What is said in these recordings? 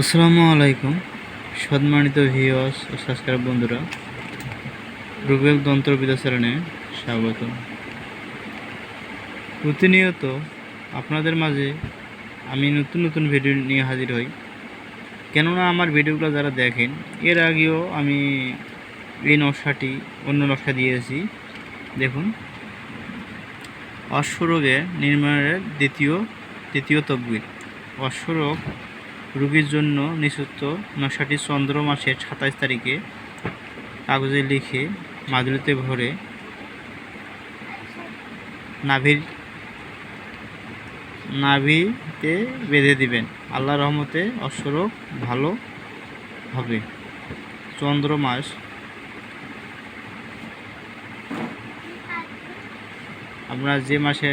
আসসালামু আলাইকুম, সম্মানিত ভিওয়াস ও সাবস্ক্রাইব বন্ধুরা। রুবেল তন্ত্রবিদ্যা চ্যানেলে স্বাগত। প্রতিনিয়ত আপনাদের মাঝে আমি নতুন নতুন ভিডিও নিয়ে হাজির হই। কেননা আমার ভিডিওগুলো যারা দেখেন, এর আগেও আমি এই নকশাটি অন্য নকশা দিয়েছি। দেখুন। অশ্বরোগে নির্মাণের দ্বিতীয় দ্বিতীয় তকবির। অশ্বরোগ রোগীর জন্য নিষিদ্ধ নকশাটি চন্দ্র মাসের সাতাইশ তারিখে কাগজে লিখে মাদুলিতে ভরে নাভির নাভিতে বেঁধে দিবেন। আল্লাহ রহমতে অশ্বরোগ ভালো হবে। চন্দ্র মাস আপনার যে মাসে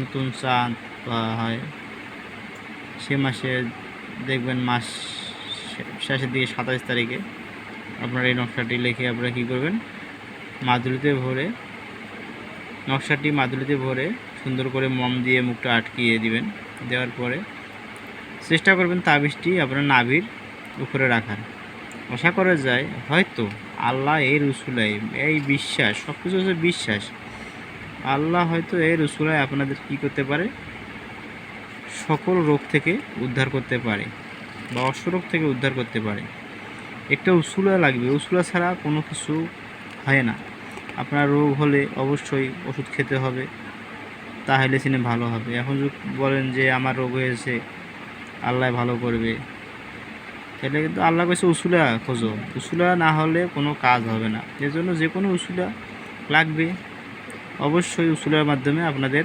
নতুন চাঁদ হয়, সে মাসে দেখবেন মাস শেষের দিকে সাতাশ তারিখে। আপনার এই নকশাটি লিখে আপনারা কী করবেন? মাদুলিতে ভরে, নকশাটি মাদুলিতে ভরে সুন্দর করে মম দিয়ে মুখটা আটকিয়ে দিবেন। দেওয়ার পরে চেষ্টা করবেন তাবিজটি আপনার নাভির উপরে রাখার। আশা করা যায় হয়তো আল্লাহ এই রসুলাই, এই বিশ্বাস সব কিছু হচ্ছে বিশ্বাস। আল্লাহ হয়তো এই রসুলাই আপনাদের কী করতে পারে? সকল রোগ থেকে উদ্ধার করতে পারে বা অসুরোগ থেকে উদ্ধার করতে পারে। একটা উসুলা লাগবে। উসুলা ছাড়া কোনো কিছু হয় না। আপনার রোগ হলে অবশ্যই ওষুধ খেতে হবে। তাহলে সিনে ভালো হবে। এখন যদি বলেন যে আমার রোগ হয়েছে, আল্লাহ ভালো করবে। তাহলে কিন্তু আল্লাহ কাছে উসুলা খোঁজো। উসুলা না হলে কোনো কাজ হবে না। এর জন্য যে কোনো উসুলা লাগবে। অবশ্যই উসুলার মাধ্যমে আপনাদের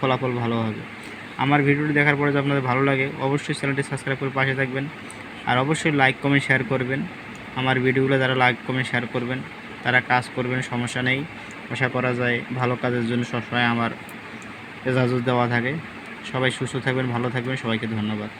ফলাফল ভালো হবে। আমার ভিডিওটি দেখার পরে যদি আপনাদের ভালো লাগে, অবশ্যই চ্যানেলটি সাবস্ক্রাইব করে পাশে থাকবেন। আর অবশ্যই লাইক কমেন্ট শেয়ার করবেন। আমার ভিডিওগুলো যারা লাইক কমেন্ট শেয়ার করবেন, তারা কাজ করবেন, সমস্যা নেই। আশা করা যায় ভালো কাজের জন্য সবসময় আমার এজাজত দেওয়া থাকে। সবাই সুস্থ থাকবেন, ভালো থাকবেন। সবাইকে ধন্যবাদ।